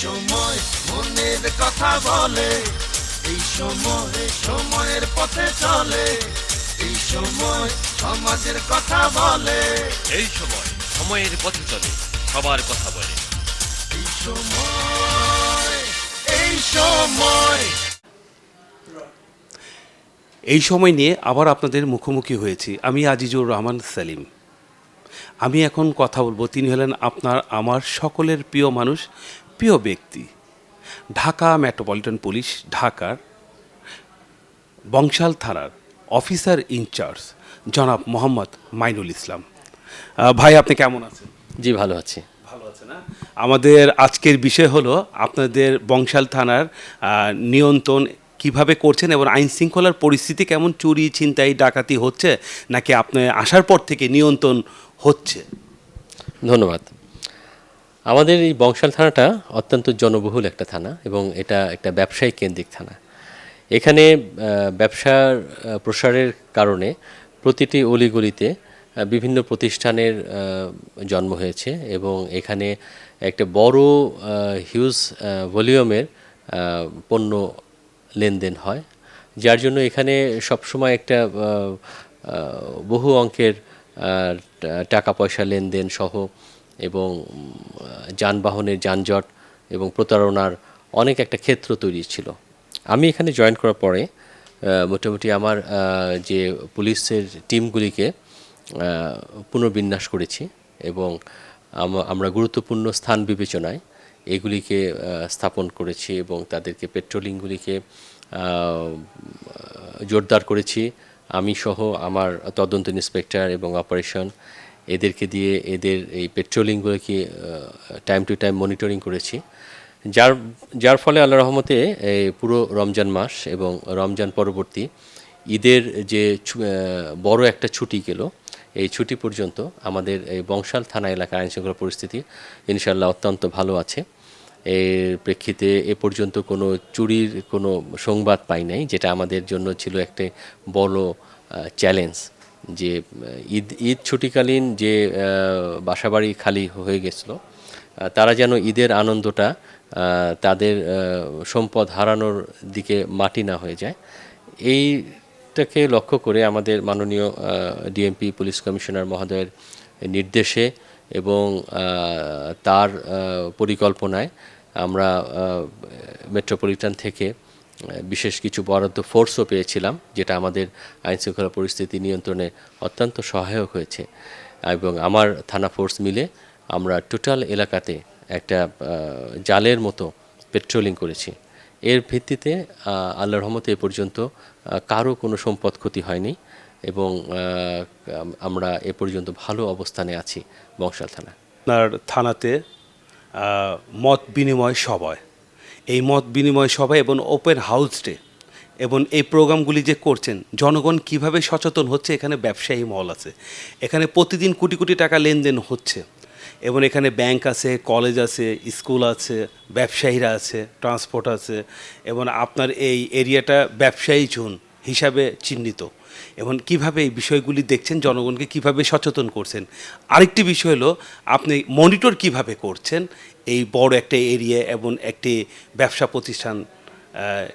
সময় মনের কথা বলে এই সময় সময়ের পথে চলে এই সময় সমাজের কথা বলে। এই সময় সময়ের পথে চলে সবার কথা বলে। এই সময় এই সময়। এই সময় নিয়ে আবার আপনাদের মুখোমুখি হয়েছি। আমি আজিজুর রহমান সেলিম। আমি এখন কথা বলব। তিনি হলেন আপনার আমার সকলের প্রিয় মানুষ প্রিয় ব্যক্তি ঢাকা মেট্রোপলিটন পুলিশ ঢাকার বংশাল থানার অফিসার ইনচার্জ জনাব মোহাম্মদ মাইনুল ইসলাম। ভাই আপনি কেমন আছেন? জি ভালো আছি। ভালো আছে না আমাদের আজকের বিষয় হলো আপনাদের বংশাল থানার নিয়ন্ত্রণ কীভাবে করছেন এবং আইন শৃঙ্খলার পরিস্থিতি কেমন চুরি ছিনতাই ডাকাতি হচ্ছে নাকি আপনি আসার পর থেকে নিয়ন্ত্রণ হচ্ছে? ধন্যবাদ। আমাদের এই বংশাল থানাটা অত্যন্ত জনবহুল একটা থানা এবং এটা একটা ব্যবসায়িক কেন্দ্রিক থানা। এখানে ব্যবসার প্রসারের কারণে প্রতিটি অলিগলিতে বিভিন্ন প্রতিষ্ঠানের জন্ম হয়েছে এবং এখানে একটা বড় হিউজ ভলিউমের পণ্য লেনদেন হয়, যার জন্য এখানে সবসময় একটা বহু অঙ্কের টাকা পয়সা লেনদেন সহ এবং যানবাহনের যানজট এবং প্রতারণার অনেক একটা ক্ষেত্র তৈরি ছিল। আমি এখানে জয়েন করার পরে মোটামুটি আমার যে পুলিশের টিমগুলিকে পুনর্বিন্যাস করেছি এবং আমরা গুরুত্বপূর্ণ স্থান বিবেচনায় এগুলিকে স্থাপন করেছি এবং তাদেরকে পেট্রোলিংগুলিকে জোরদার করেছি। আমি সহ আমার তদন্ত ইন্সপেক্টর এবং অপারেশন এদেরকে দিয়ে এদের এই পেট্রোলিংগুলোকে টাইম টু টাইম মনিটরিং করেছি। যার যার ফলে আল্লাহ রহমতে এই পুরো রমজান মাস এবং রমজান পরবর্তী ঈদের যে বড় একটা ছুটি গেল, এই ছুটি পর্যন্ত আমাদের এই বংশাল থানা এলাকার আইনশৃঙ্খলা পরিস্থিতি ইনশাল্লাহ অত্যন্ত ভালো আছে। এর প্রেক্ষিতে এ পর্যন্ত কোনো চুরির কোনো সংবাদ পাই নাই, যেটা আমাদের জন্য ছিল একটা বড় চ্যালেঞ্জ যে ঈদ ঈদ ছুটিকালীন যে বাসাবাড়ি খালি হয়ে গেছিল তারা যেন ঈদের আনন্দটা তাদের সম্পদ হারানোর দিকে মাটি না হয়ে যায়। এইটাকে লক্ষ্য করে আমাদের মাননীয় ডিএমপি পুলিশ কমিশনার মহোদয়ের নির্দেশে এবং তার পরিকল্পনায় আমরা মেট্রোপলিটন থেকে বিশেষ কিছু বরাদ্দ ফোর্সও পেয়েছিলাম যেটা আমাদের আইনশৃঙ্খলা পরিস্থিতি নিয়ন্ত্রণে অত্যন্ত সহায়ক হয়েছে। এবং আমার থানা ফোর্স মিলে আমরা টোটাল এলাকাতে একটা জালের মতো পেট্রোলিং করেছি। এর ভিত্তিতে আহ, আল্লাহর রহমতে এ পর্যন্ত কারও কোনো সম্পদ ক্ষতি হয়নি এবং আমরা এ পর্যন্ত ভালো অবস্থানে আছি বংশাল থানা। আপনার থানাতে মত বিনিময় সভায় এই মত বিনিময় সভা এবং ওপেন হাউস ডে এবং এই প্রোগ্রামগুলি যে করছেন, জনগণ কীভাবে সচেতন হচ্ছে, এখানে ব্যবসায়ী মহল আছে। এখানে প্রতিদিন কোটি কোটি টাকা লেনদেন হচ্ছে এবং এখানে ব্যাংক আছে কলেজ আছে স্কুল আছে, ব্যবসায়ীরা আছে ট্রান্সপোর্ট আছে এবং আপনার এই এরিয়াটা ব্যবসায়ী জোন হিসাবে চিহ্নিত। এবং কীভাবে এই বিষয়গুলি দেখছেন, জনগণকে কীভাবে সচেতন করছেন। আরেকটি বিষয় হলো, আপনি মনিটর কীভাবে করছেন, এই বড় একটা এরিয়া এবং একটি ব্যবসা প্রতিষ্ঠান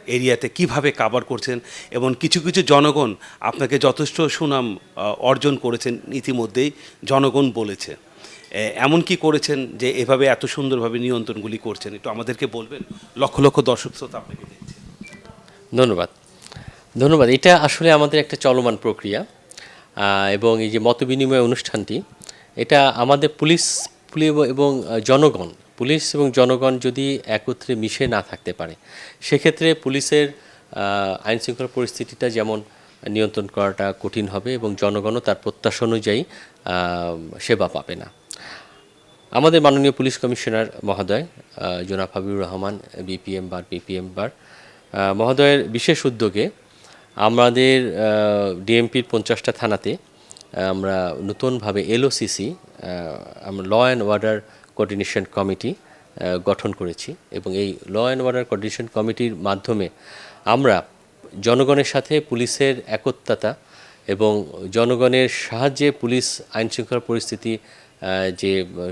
এরিয়াতে কীভাবে কাভার করছেন এবং কিছু কিছু জনগণ আপনাকে যথেষ্ট সুনাম অর্জন করেছেন ইতিমধ্যেই জনগণ বলেছে। এমন কি করেছেন যে এভাবে এত সুন্দরভাবে নিয়ন্ত্রণগুলি করছেন? একটু আমাদেরকে বলবেন, লক্ষ লক্ষ দর্শক, শ্রোতা আপনাকে দেখছে। ধন্যবাদ। ধন্যবাদ। এটা আসলে আমাদের একটা চলমান প্রক্রিয়া এবং এই যে মতবিনিময় অনুষ্ঠানটি, এটা আমাদের পুলিশ এবং জনগণ, পুলিশ এবং জনগণ যদি একত্রে মিশে না থাকতে পারে, সেক্ষেত্রে পুলিশের আইন শৃঙ্খলা পরিস্থিতিটা যেমন নিয়ন্ত্রণ করাটা কঠিন হবে এবং জনগণও তার প্রত্যাশা অনুযায়ী সেবা পাবে না। আমাদের মাননীয় পুলিশ কমিশনার মহোদয় জনাব Habibur Rahman, BPM bar, PPM bar মহোদয়ের বিশেষ উদ্যোগে আমাদের ডিএমপির পঞ্চাশটা থানাতে আমরা নতুনভাবে এলওসিসি আমরা law and order coordination committee গঠন করেছি। এবং এই ল অ্যান্ড অর্ডার কোঅর্ডিনেশন কমিটির মাধ্যমে আমরা জনগণের সাথে পুলিশের একত্রতা এবং জনগণের সাহায্যে পুলিশ আইনশৃঙ্খলা পরিস্থিতি যে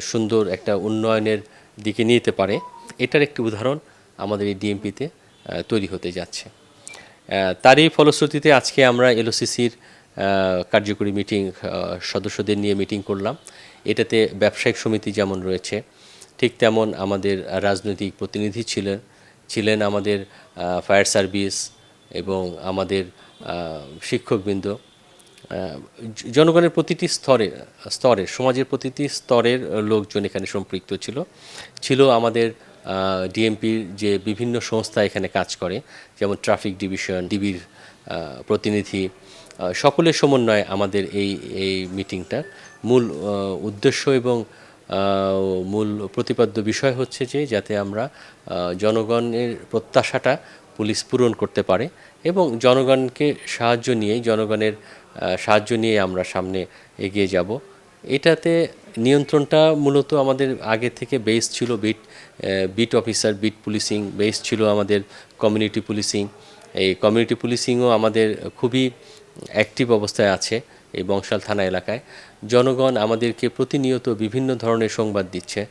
সুন্দর একটা উন্নয়নের দিকে নিতে পারে, এটার একটি উদাহরণ আমাদের এই ডিএমপিতে তৈরি হতে যাচ্ছে। তারই ফলশ্রুতিতে আজকে আমরা এলওসিসির কার্যকরী মিটিং সদস্যদের নিয়ে মিটিং করলাম। এটাতে ব্যবসায়িক সমিতি যেমন রয়েছে, ঠিক তেমন আমাদের রাজনৈতিক প্রতিনিধি ছিলেন ছিলেন আমাদের ফায়ার সার্ভিস এবং আমাদের শিক্ষকবৃন্দ। জনগণের প্রতিটি স্তরে স্তরের সমাজের প্রতিটি স্তরের লোকজন এখানে সম্পৃক্ত ছিল। ছিল আমাদের ডিএমপির যে বিভিন্ন সংস্থা এখানে কাজ করে, যেমন ট্রাফিক ডিভিশন ডিবির প্রতিনিধি সকলের সমন্বয়ে আমাদের এই এই মিটিংটার মূল উদ্দেশ্য এবং মূল প্রতিপাদ্য বিষয় হচ্ছে যে যাতে আমরা জনগণের প্রত্যাশাটা পুলিশ পূরণ করতে পারে এবং জনগণকে সাহায্য নিয়েই, জনগণের সাহায্য নিয়ে আমরা সামনে এগিয়ে যাব। এটাতে নিয়ন্ত্রণটা মূলত আমাদের আগে থেকে বেস ছিল beat beat officer beat policing base ছিল আমাদের কমিউনিটি পুলিশিং এই কমিউনিটি পুলিশিংও আমাদের খুবই অ্যাক্টিভ অবস্থায় আছে এই বংশাল থানা এলাকায়। জনগণ আমাদেরকে প্রতিনিয়ত বিভিন্ন ধরনের সংবাদ দিচ্ছে।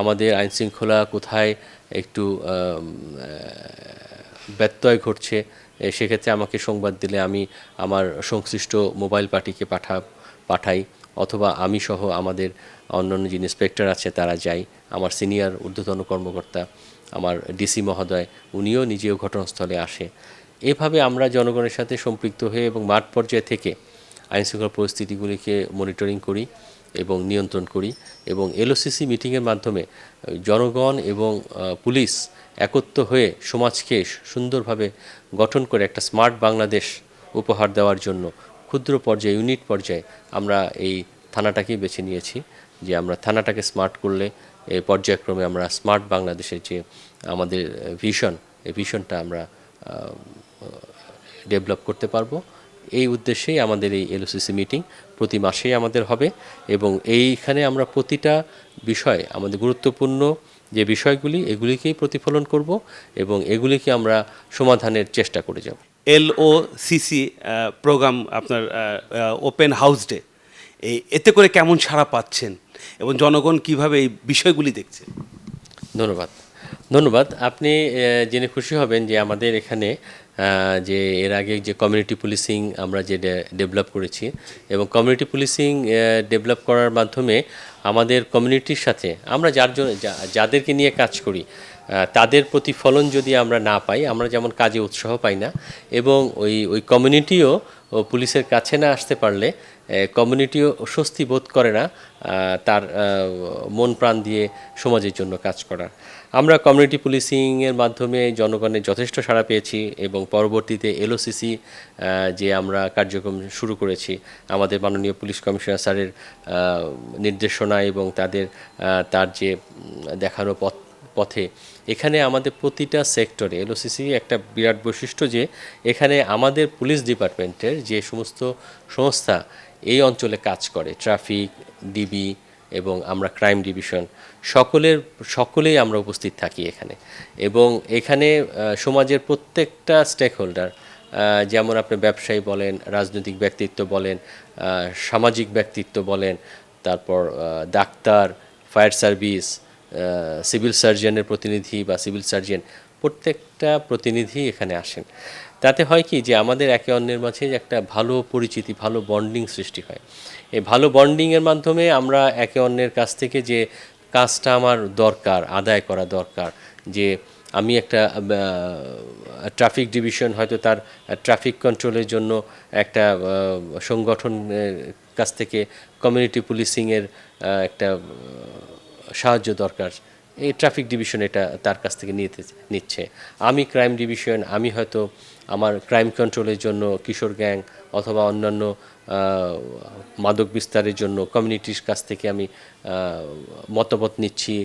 আমাদের আইনশৃঙ্খলা কোথায় একটু ব্যত্যয় ঘটছে সেক্ষেত্রে আমাকে সংবাদ দিলে আমি আমার সংশ্লিষ্ট মোবাইল পার্টিকে পাঠা, পাঠাই। অথবা আমি সহ আমাদের অন্যান্য যে ইন্সপেক্টর আছে তারা যাই আমার সিনিয়র ঊর্ধ্বতন কর্মকর্তা, আমার ডিসি মহোদয়, উনিও নিজেও ঘটনাস্থলে আসে। এভাবে আমরা জনগণের সাথে সম্পৃক্ত হয়ে এবং মাঠ পর্যায়ে থেকে আইনশৃঙ্খলা পরিস্থিতিগুলিকে মনিটরিং করি এবং নিয়ন্ত্রণ করি এবং এলওসিসি মিটিংয়ের মাধ্যমে জনগণ এবং পুলিশ একত্র হয়ে সমাজকে সুন্দরভাবে গঠন করে একটা স্মার্ট বাংলাদেশ উপহার দেওয়ার জন্য ক্ষুদ্র পর্যায়ে, ইউনিট পর্যায়ে আমরা এই থানাটাকেই বেছে নিয়েছি যে আমরা থানাটাকে স্মার্ট করলে এই পর্যায়ক্রমে আমরা স্মার্ট বাংলাদেশের যে আমাদের ভিশন, এই ভিশনটা আমরা ডেভেলপ করতে পারব। এই উদ্দেশ্যেই আমাদের এই এলওসিসি মিটিং প্রতি মাসেই আমাদের হবে এবং এইখানে আমরা প্রতিটা বিষয়, আমাদের গুরুত্বপূর্ণ যে বিষয়গুলি, এগুলিকেই প্রতিফলন করব এবং এগুলিকে আমরা সমাধানের চেষ্টা করে যাব। এল ও সিসি প্রোগ্রাম আপনার ওপেন হাউস ডে এতে করে কেমন সাড়া পাচ্ছেন? এবং জনগণ কীভাবে এই বিষয়গুলি দেখছে? ধন্যবাদ। ধন্যবাদ। আপনি জেনে খুশি হবেন যে আমাদের এখানে যে এর আগে যে কমিউনিটি পুলিশিং আমরা যে ডেভেলপ করেছি এবং কমিউনিটি পুলিশিং ডেভেলপ করার মাধ্যমে আমাদের কমিউনিটির সাথে আমরা যার জন্য যাদেরকে নিয়ে কাজ করি তাদের প্রতিফলন যদি আমরা না পাই, আমরা যেমন কাজে উৎসাহ পাই না এবং ওই ওই কমিউনিটিও পুলিশের কাছে না আসতে পারলে কমিউনিটিও স্বস্তি বোধ করে না তার মন প্রাণ দিয়ে সমাজের জন্য কাজ করার। আমরা কমিউনিটি পুলিশিংয়ের মাধ্যমে জনগণের যথেষ্ট সাড়া পেয়েছি এবং পরবর্তীতে এলওসিসি যে আমরা কার্যক্রম শুরু করেছি, আমাদের মাননীয় পুলিশ কমিশনার স্যারের নির্দেশনা এবং তাদের তার যে দেখানো পথ, পথে, এখানে আমাদের প্রতিটা সেক্টরে এলওসিসি একটা বিরাট বৈশিষ্ট্য যে, এখানে আমাদের পুলিশ ডিপার্টমেন্টের যে সমস্ত সংস্থা এই অঞ্চলে কাজ করে। ট্রাফিক, ডিবি এবং আমরা ক্রাইম ডিভিশন সকলের, সকলেই আমরা উপস্থিত থাকি এখানে। এবং এখানে সমাজের প্রত্যেকটা স্টেক হোল্ডার যেমন আপনি ব্যবসায়ী বলেন, রাজনৈতিক ব্যক্তিত্ব বলেন সামাজিক ব্যক্তিত্ব বলেন, তারপর ডাক্তার, ফায়ার সার্ভিস সিভিল সার্জনের প্রতিনিধি বা সিভিল সার্জন, প্রত্যেকটা প্রতিনিধি এখানে আসেন। তাতে হয় কি যে আমাদের একে অন্যের মাঝে একটা ভালো পরিচিতি, ভালো বন্ডিং সৃষ্টি হয়। এই ভালো বন্ডিংয়ের মাধ্যমে আমরা একে অন্যের কাছ থেকে যে কাজটা আমার দরকার, আদায় করা দরকার, যে আমি একটা ট্রাফিক ডিভিশন হয়তো তার ট্রাফিক কন্ট্রোলের জন্য একটা সংগঠনের কাছ থেকে কমিউনিটি পুলিশিংয়ের একটা সাহায্য দরকার। এই ট্রাফিক ডিভিশন এটা তার কাছ থেকে নিতে, নিচ্ছে। আমি ক্রাইম ডিভিশন আমি হয়তো আমার ক্রাইম কন্ট্রোলের জন্য কিশোর গ্যাং অথবা অন্যান্য মাদক বিস্তারের জন্য কমিউনিটির কাছ থেকে আমি মতামত নিচ্ছি,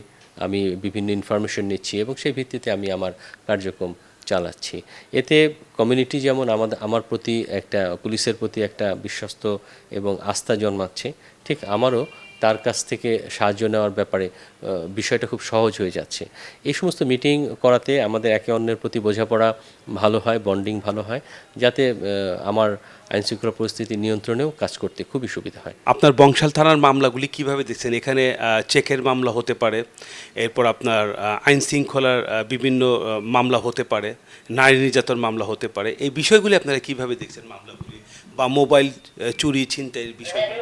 আমি বিভিন্ন ইনফরমেশন নিচ্ছি এবং সেই ভিত্তিতে আমি আমার কার্যক্রম চালাচ্ছি। এতে কমিউনিটি যেমন আমাদের আমার প্রতি একটা, পুলিশের প্রতি একটা বিশ্বস্ত এবং আস্থা জন্মাচ্ছে, ঠিক আমারও তার কাছ থেকে সাহায্য নেওয়ার ব্যাপারে বিষয়টা খুব সহজ হয়ে যাচ্ছে। এই সমস্ত মিটিং করাতে আমাদের একে অন্যের প্রতি বোঝাপড়া ভালো হয়, বন্ডিং ভালো হয়, যাতে আমার আইনশৃঙ্খলা পরিস্থিতি নিয়ন্ত্রণেও কাজ করতে খুবই সুবিধা হয়। আপনার বংশাল থানার মামলাগুলি কীভাবে দেখছেন? এখানে চেকের মামলা হতে পারে, এরপর আপনার আইন শৃঙ্খলার বিভিন্ন মামলা হতে পারে, নারী নির্যাতন মামলা হতে পারে। এই বিষয়গুলি আপনারা কীভাবে দেখছেন মামলাগুলি? বা মোবাইল চুরি, ছিনতাইয়ের বিষয়গুলি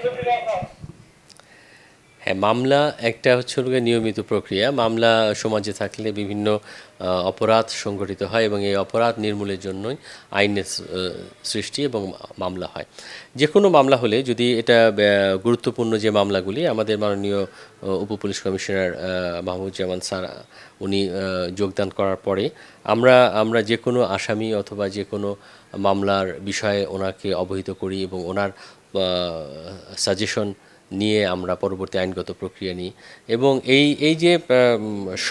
হ্যাঁ মামলা একটা হচ্ছে নিয়মিত প্রক্রিয়া। মামলা সমাজে থাকলে বিভিন্ন অপরাধ সংগঠিত হয় এবং এই অপরাধ নির্মূলের জন্যই আইনের সৃষ্টি এবং মামলা হয়। যে কোনো মামলা হলে যদি এটা গুরুত্বপূর্ণ যে মামলাগুলি, আমাদের মাননীয় উপপুলিশ কমিশনার মাহমুদুজ্জামান স্যার, উনি যোগদান করার পরে আমরা আমরা যে কোনো আসামি অথবা যে কোনো মামলার বিষয়ে ওনাকে অবহিত করি এবং ওনার সাজেশন নিয়ে আমরা পরবর্তী আইনগত প্রক্রিয়া নিই। এবং এই এই যে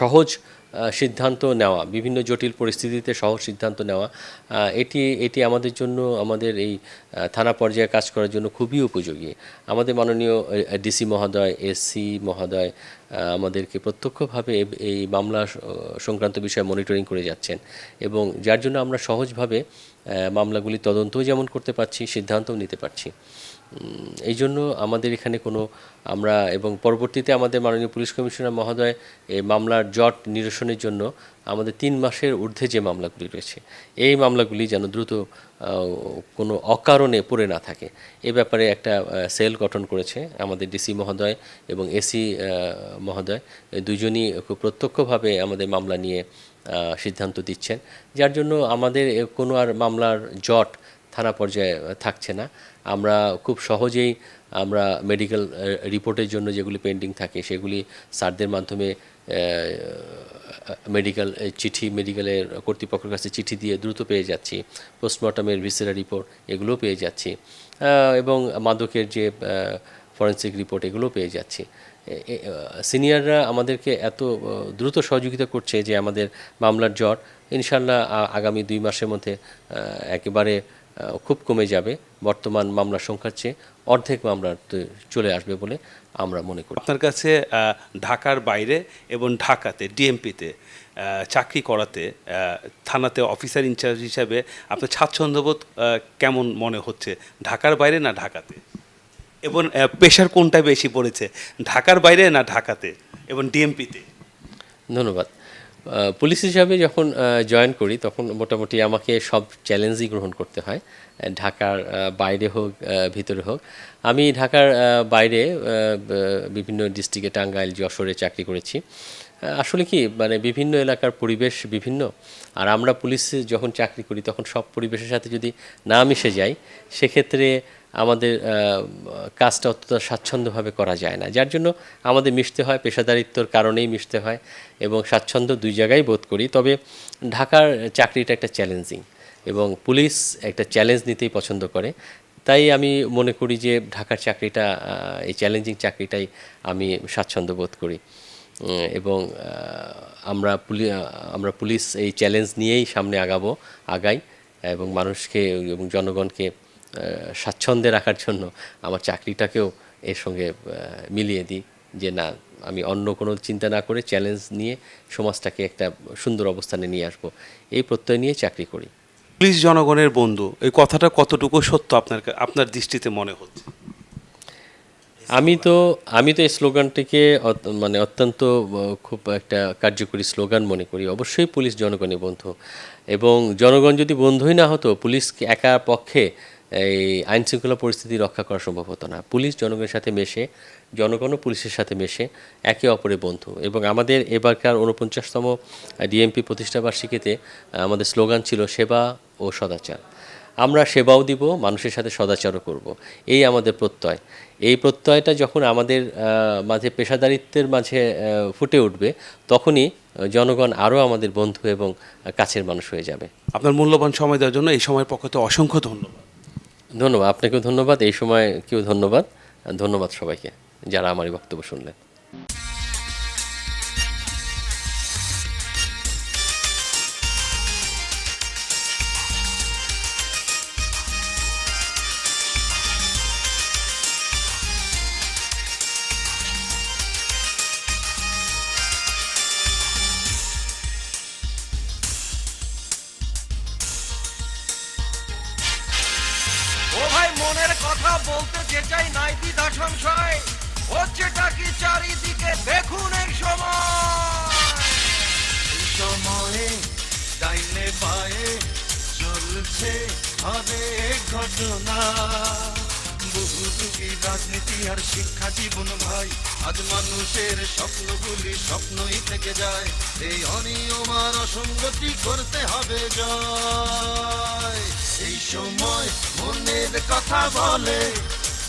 সহজ সিদ্ধান্ত নেওয়া, বিভিন্ন জটিল পরিস্থিতিতে সহজ সিদ্ধান্ত নেওয়া এটি এটি আমাদের জন্য, আমাদের এই থানা পর্যায়ে কাজ করার জন্য খুবই উপযোগী। আমাদের মাননীয় ডিসি মহোদয়, এসসি মহোদয় আমাদেরকে প্রত্যক্ষভাবে এই মামলা সংক্রান্ত বিষয়ে মনিটরিং করে যাচ্ছেন। এবং যার জন্য আমরা সহজভাবে মামলাগুলি তদন্তও যেমন করতে পারছি, সিদ্ধান্তও নিতে পারছি। এই জন্য আমাদের এখানে কোনো আমরা এবং পরবর্তীতে আমাদের মাননীয় পুলিশ কমিশনার মহোদয় এই মামলার জট নিরসনের জন্য আমাদের তিন মাসের ঊর্ধ্বে যে মামলাগুলি রয়েছে, এই মামলাগুলি যেন দ্রুত কোনো অকারণে পড়ে না থাকে। এ ব্যাপারে একটা সেল গঠন করেছে আমাদের ডিসি মহোদয় এবং এসি মহোদয়। দুজনই খুব প্রত্যক্ষভাবে আমাদের মামলা নিয়ে সিদ্ধান্ত দিচ্ছেন। যার জন্য আমাদের কোনো আর মামলার জট থানা পর্যায়ে থাকছে না। আমরা খুব সহজেই আমরা মেডিকেল রিপোর্টের জন্য যেগুলি পেন্ডিং থাকে, সেগুলি স্যারদের মাধ্যমে মেডিকেল চিঠি মেডিকেলের কর্তৃপক্ষের কাছে চিঠি দিয়ে দ্রুত পেয়ে যাচ্ছি। পোস্টমর্টমের ভিসেরা রিপোর্ট এগুলোও পেয়ে যাচ্ছি। এবং মাদকের যে ফরেন্সিক রিপোর্ট এগুলো পেয়ে যাচ্ছি। সিনিয়ররা আমাদেরকে এত দ্রুত সহযোগিতা করছে যে আমাদের মামলার জট ইনশাল্লাহ আগামী দুই মাসের মধ্যে একেবারে খুব কমে যাবে। বর্তমান মামলার সংখ্যার চেয়ে অর্ধেক মামলা চলে আসবে বলে আমরা মনে করি। আপনার কাছে ঢাকার বাইরে এবং ঢাকাতে ডিএমপিতে চাকরি করাতে থানাতে অফিসার ইনচার্জ হিসাবে আপনার স্বাচ্ছন্দ্যবোধ কেমন মনে হচ্ছে? ঢাকার বাইরে না ঢাকাতে? এবং প্রেশার কোনটা বেশি পড়েছে? ঢাকার বাইরে না ঢাকাতে? এবং ডিএমপিতে? ধন্যবাদ। পুলিশ হিসাবে যখন জয়েন করি, তখন মোটামুটি আমাকে সব চ্যালেঞ্জই গ্রহণ করতে হয়। ঢাকার বাইরে হোক ভিতরে হোক। আমি ঢাকার বাইরে বিভিন্ন ডিস্ট্রিক্টে টাঙ্গাইল, যশোরে চাকরি করেছি। আসলে কি মানে বিভিন্ন এলাকার পরিবেশ বিভিন্ন। আর আমরা পুলিশে যখন চাকরি করি, তখন সব পরিবেশের সাথে যদি না মিশে যাই, সেক্ষেত্রে আমাদের কাজটা অতটা স্বাচ্ছন্দ্যভাবে করা যায় না। যার জন্য আমাদের মিশতে হয়, পেশাদারিত্বর কারণেই মিশতে হয় এবং স্বাচ্ছন্দ্য দুই জায়গায় বোধ করি। তবে ঢাকার চাকরিটা একটা চ্যালেঞ্জিং এবং পুলিশ একটা চ্যালেঞ্জ নিতেই পছন্দ করে। তাই আমি মনে করি যে ঢাকার চাকরিটা এই চ্যালেঞ্জিং চাকরিটাই আমি স্বাচ্ছন্দ্য বোধ করি। এবং আমরা পুলি আমরা পুলিশ এই চ্যালেঞ্জ নিয়েই সামনে আগাবো, আগাই এবং মানুষকে এবং জনগণকে স্বাচ্ছন্দ্যে রাখার জন্য আমার চাকরিটাকেও এর সঙ্গে মিলিয়ে দিই যে না আমি অন্য কোনো চিন্তা না করে চ্যালেঞ্জ নিয়ে সমাজটাকে একটা সুন্দর অবস্থানে নিয়ে আসব। এই প্রত্যয় নিয়ে চাকরি করি। পুলিশ জনগণের বন্ধু এই কথাটা কতটুকু সত্য আপনার আপনার দৃষ্টিতে মনে হচ্ছে? আমি তো আমি তো এই স্লোগানটিকে মানে অত্যন্ত খুব একটা কার্যকরী স্লোগান মনে করি। অবশ্যই পুলিশ জনগণের বন্ধু। এবং জনগণ যদি বন্ধুই না হতো পুলিশ একা পক্ষে এই আইন শৃঙ্খলা পরিস্থিতি রক্ষা করা সম্ভব হতো না। পুলিশ জনগণের সাথে মেশে জনগণও পুলিশের সাথে মেশে একে অপরের বন্ধু এবং আমাদের এবারকার উনপঞ্চাশতম ডিএমপি প্রতিষ্ঠাবার্ষিকীতে আমাদের স্লোগান ছিল সেবা ও সদাচার। আমরা সেবাও দিব, মানুষের সাথে সদাচারও করব। এই আমাদের প্রত্যয়। এই প্রত্যয়টা যখন আমাদের মাঝে পেশাদারিত্বের মাঝে ফুটে উঠবে, তখনই জনগণ আরও আমাদের বন্ধু এবং কাছের মানুষ হয়ে যাবে। আপনার মূল্যবান সময় দেওয়ার জন্য এই সময়ের তো অসংখ্য ধন্যবাদ। ধন্যবাদ। আপনাকেও ধন্যবাদ। এই সময় কেউ ধন্যবাদ। ধন্যবাদ সবাইকে যারা আমার এই বক্তব্য শুনলেন। চাই নাই দ্বিধা সংশয় চারিদিকে? দেখুন এই সময়। সময়ে ডাইনে পায়ে চলছে হরেক ঘটনা। বহু রাজনীতি আর শিক্ষা জীবন ভাই? আজ মানুষের স্বপ্নগুলি স্বপ্নই থেকে যায়। এই অনিয়ম আর অসঙ্গতি করতে হবে জয়। এই সময় মনের কথা বলে